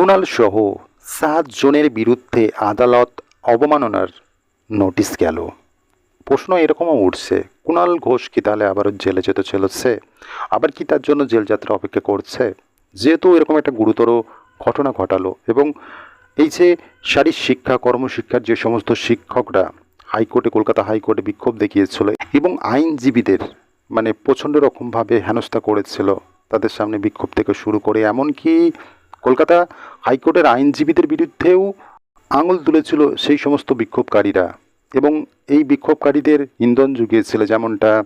কুণাল সহ সাত জনের বিরুদ্ধে আদালত অবমাননার নোটিশ গেল। প্রশ্ন এরকমও উঠছে, কুণাল ঘোষ কি তাহলে আবারও জেলে যেতে চলেছে? আবার কি তার জন্য জেল যাত্রা অপেক্ষা করছে? যেহেতু এরকম একটা গুরুতর ঘটনা ঘটালো এবং এই যে শারীর শিক্ষা, কর্মশিক্ষার যে সমস্ত শিক্ষকরা হাইকোর্টে, কলকাতা হাইকোর্টে বিক্ষোভ দেখিয়েছিল এবং আইনজীবীদের মানে প্রচণ্ড রকমভাবে হেনস্থা করেছিল, তাদের সামনে বিক্ষোভ থেকে শুরু করে, এমনকি কলকাতা হাইকোর্টের আইনজীবীদের বিরুদ্ধেও আঙুল তুলেছিল সেই সমস্ত বিক্ষোভকারীরা এবং এই বিক্ষোভকারীদের ইন্ধন জুগিয়েছিল যেমনটা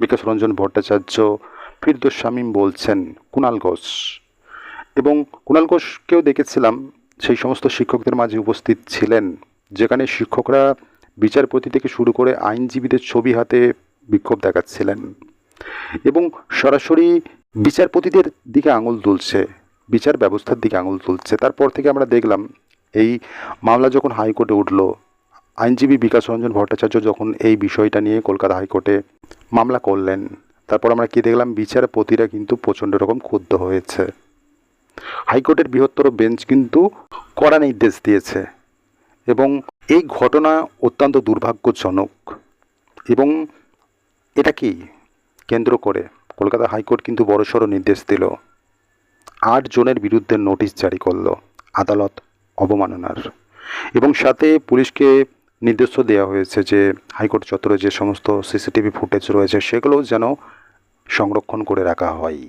বিকাশ রঞ্জন ভট্টাচার্য, ফিরদোস শামীম বলছেন কুণাল ঘোষ। এবং কুণাল ঘোষকেও দেখেছিলাম, সেই সমস্ত শিক্ষকদের মাঝে উপস্থিত ছিলেন, যেখানে শিক্ষকরা বিচারপতি থেকে শুরু করে আইনজীবীদের ছবি হাতে বিক্ষোভ দেখাচ্ছিলেন। এবং সরাসরি বিচারপতিদের দিকে আঙুল তুলছে। বিচার ব্যবস্থার দিকে আঙুল তুলছে। তারপর থেকে আমরা দেখলাম, এই মামলা যখন হাইকোর্টে উঠল, আইনজীবী বিকাশ রঞ্জন ভট্টাচার্য যখন এই বিষয়টা নিয়ে কলকাতা হাইকোর্টে মামলা করলেন, তারপর আমরা কি দেখলাম, বিচারপতিরা কিন্তু প্রচণ্ড রকম ক্ষুব্ধ হয়েছে। হাইকোর্টের বৃহত্তর বেঞ্চ কিন্তু কড়া নির্দেশ দিয়েছে এবং এই ঘটনা অত্যন্ত দুর্ভাগ্যজনক। এবং এটা কি? কেন্দ্র করে কলকাতা হাইকোর্ট কিন্তু বড়সড় নির্দেশ দিল। আট জনের বিরুদ্ধে নোটিশ জারি করল আদালত অবমাননার। এবং সাথে পুলিশকে নির্দেশ দেওয়া হয়েছে যে হাইকোর্ট চত্বরে যে সমস্ত সিসিটিভি ফুটেজ রয়েছে সেগুলোও যেন সংরক্ষণ করে রাখা হয়।